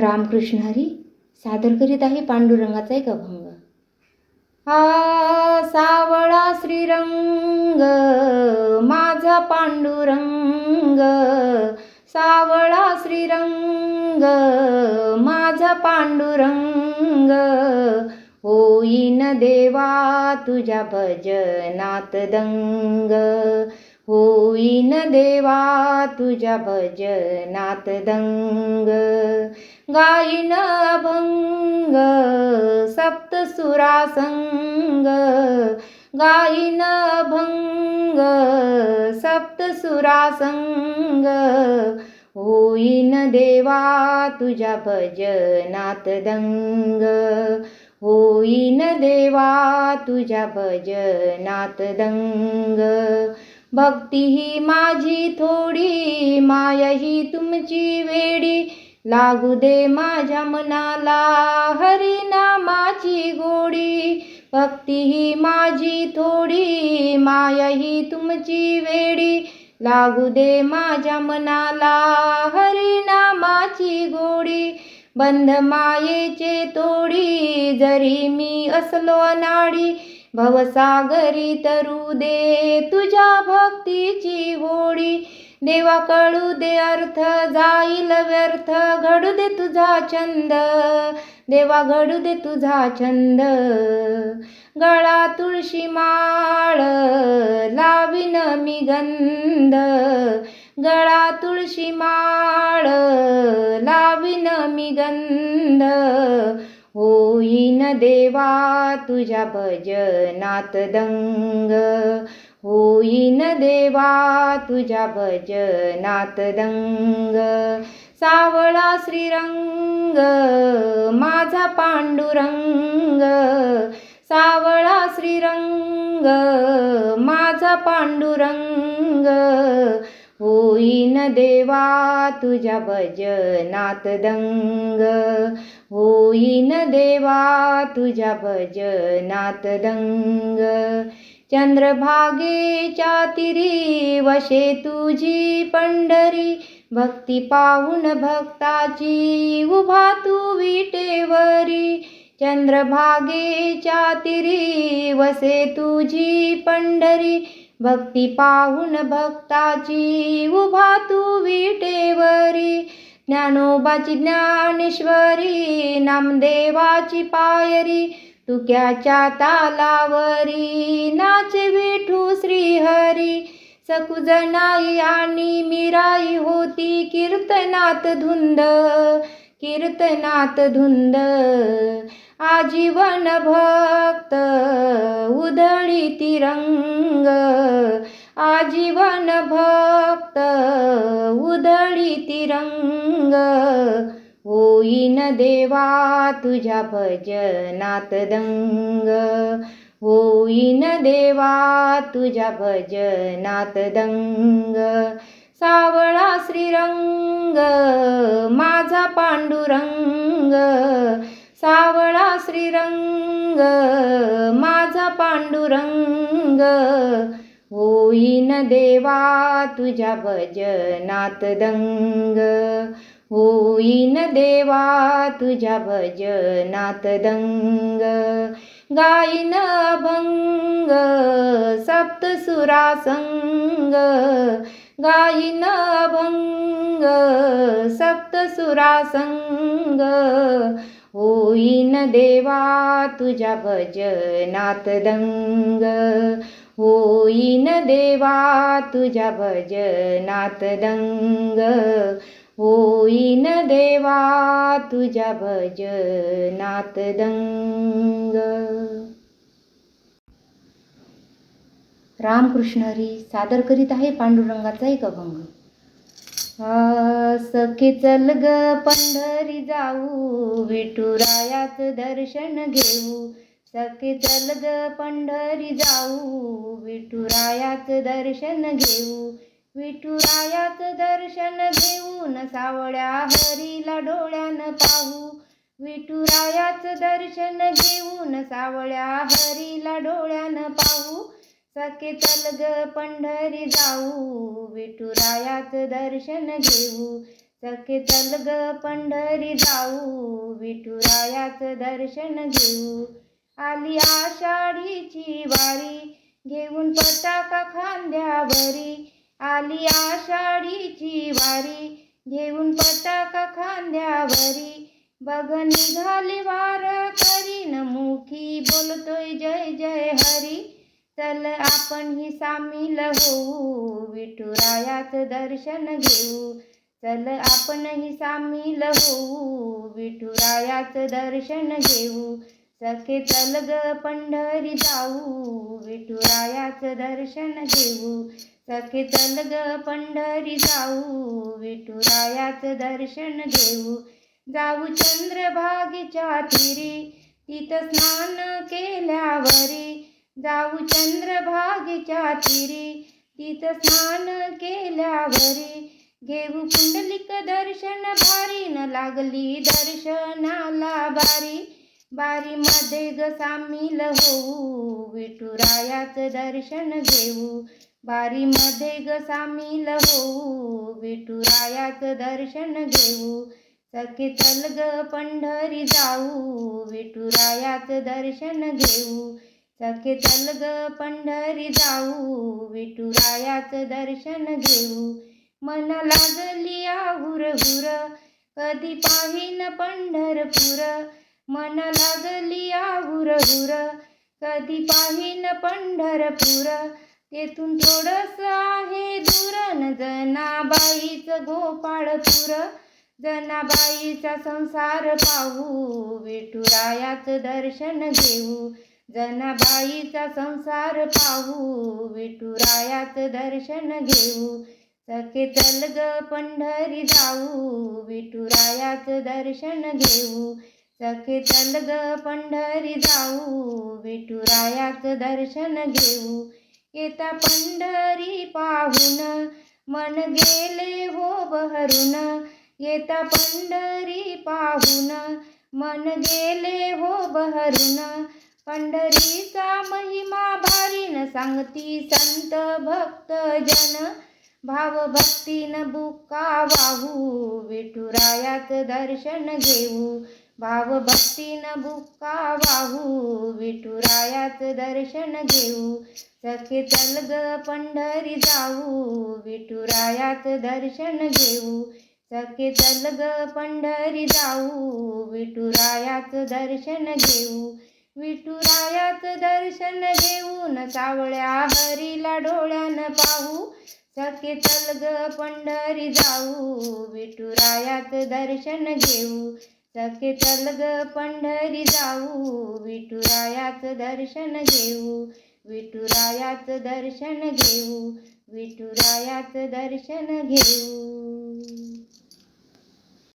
रामकृष्ण हरी सादर करीत आहे पांडुरंगाचा एक अभंग. हा सावळा श्रीरंग माझा पांडुरंग. सावळा श्रीरंग माझा पांडुरंग. होईन देवा तुझ्या भजनात दंग. होईन देवा तुझ्या भजनात दंग. गाईन अभंग सप्तसुरासंग गाईन अभंग सप्तसुरासंग होईन देवा तुझ्या भजनात दंग। होईन देवा तुझ्या भजनात दंग। भक्ती ही माझी थोडी माया ही तुमची वेडी। लागू दे माझ्या मनाला हरिनामाची गोडी. भक्ती ही माझी थोडी माया ही तुमची वेडी. लागू दे माझ्या मनाला हरिनामाची गोडी. बंध मायेचे तोडी जरी मी असलो अनाडी. भवसागरी तरू दे तुझ्या भक्तीची होडी. देवा कळू दे अर्थ जाईल व्यर्थ घडू दे तुझा छंद. देवा घडू दे तुझा छंद. गळा तुळशी माळ लावीन मी गंध. गळा तुळशी माळ लावीन मी गंध. होईन देवा तुझ्या भजनात दंग. होईन देवा तुझ्या भजनात दंग. सावळा श्रीरंग माझा पांडुरंग. सावळा श्रीरंग माझा पांडुरंग. होईन देवा तुझ्या भजनात दंग. होईन देवा तुझ्या भजनात दंग. चंद्रभागेच्या तिरी वशे तुझी पंढरी. भक्ती पाहून भक्ताची उभा तू विटेवरी. चंद्रभागेच्या तिरी वसे तुझी पंढरी. भक्ती पाहून भक्ताची उभा तू विटेवरी. ज्ञानोबाची ज्ञानेश्वरी नामदेवाची पायरी. तुक्याच्या तालावरी नाच विठू श्रीहरी. सकुजनाई आणि मिराई होती कीर्तनात धुंद कीर्तनात धुंद. आजीवन भक्त उधळी तिरंग. आजीवन भक्त उधळी तिरंग. होईन देवा तुझ्या भजनात दंग. होईन देवा तुझ्या भजनात दंग. सावळा श्रीरंग माझा पांडुरंग. सावळा श्रीरंग माझा पांडुरंग. होईन देवा तुझ्या भजनात दंग. होईन देवा तुझ्या भजनात दंग. गाईन अभंग सप्तसुरासंग गाईन अभंग सप्तसुरासंग होईन देवा तुझ्या भजनात दंग. होईन देवा तुझ्या भजनात दंग. होईन देवा तुझ्या भजनात दंग. रामकृष्ण हरी सादर करीत आहे पांडुरंगाचा एक अभंग. सखी चल ग पंढरी जाऊ विठुरायाच दर्शन घेऊ. सखे चल ग पंढरी जाऊ विठुरायाच दर्शन घेऊ. विठुरायाच दर्शन घेऊन सावळ्या हरीला डोळ्यानं पाहू. विठुरायाच दर्शन घेऊन सावळ्या हरीला डोळ्यानं पाहू. सखे चल ग पंढरी जाऊ. विठुरायाच दर्शन घेऊ. सखे चल ग पंढरी जाऊ. विठुरायाचं दर्शन घेऊ. आली आषाढीची वारी. घेऊन पताका खांद्यावरी. आली आषाढीची वारी घेऊन पताका खांद्यावरी. बघ निघाली वार करी नमुखी बोलतोय जय जय हरी. चल आपण ही सामील होऊ विठुरायाचं दर्शन घेऊ. चल आपणही सामील होऊ विठुरायाचं दर्शन घेऊ. सखे चल ग पंढरी जाऊ विठुरायाचं दर्शन घेऊ. सखे चल ग पंढरी जाऊ विठुरायाचं दर्शन घेऊ. जाऊ चंद्रभागेच्या तिरी तिथ स्नान केल्यावरी. जाऊ चंद्रभागेच्या तिरी तिथ स्नान केल्यावरी. घेऊ पुंडलिक दर्शन भारी न लागली दर्शनाला बारी. बारी मध्ये ग सामील होऊ विठुरायाचं दर्शन घेऊ. बारी मध्ये ग सामील होऊ विठुरायाच दर्शन घेऊ. सखे चल ग पंढरी जाऊ विठुरायाच दर्शन घेऊ. सखे चल ग पंढरी जाऊ विठुरायाच दर्शन घेऊ. मन लागली आहुर हुर कधी पाहिन पंढरपूर. मन लागली आहुर हुर कधी पाहिन पंढरपूर. तेथून थोडस आहे दूर न जनाबाईचं गोपाळपूर. जनाबाईचा संसार पाहू विठुरायाचं दर्शन घेऊ. जनाबाईचा संसार पाहू विठुरायाचं दर्शन घेऊ. सखे चल ग पंढरी जाऊ विठुरायाचं दर्शन घेऊ. सखे चल ग पंढरी जाऊ विठुरायाचं दर्शन घेऊ. येता पंढरी पाहून. मन गेले हो बहरून. येता पंढरी पाहून. मन गेले हो बहरून. पंढरीचा महिमा भारीन सांगती संत भक्त जन भाव भक्तीन बुका वाहू विठुरायाच दर्शन घेऊ. भाव भक्तीन बुक्का वाहू विठुरायाच दर्शन घेऊ सखे चल ग पंढरी जाऊ विठुरायाच दर्शन घेऊ सखे चल ग पंढरी जाऊ विठुरायाच दर्शन घेऊ विठुरायाच दर्शन घेऊन सावळ्या हरीला डोळ्यानं पाहू सखे चल ग पंढरी जाऊ विठुरायाच दर्शन घेऊ सखे चल ग पंढरी जाऊ विठुरायाचं दर्शन घेऊ विठुरायाचं दर्शन घेऊ विठुरायाचं दर्शन घेऊ.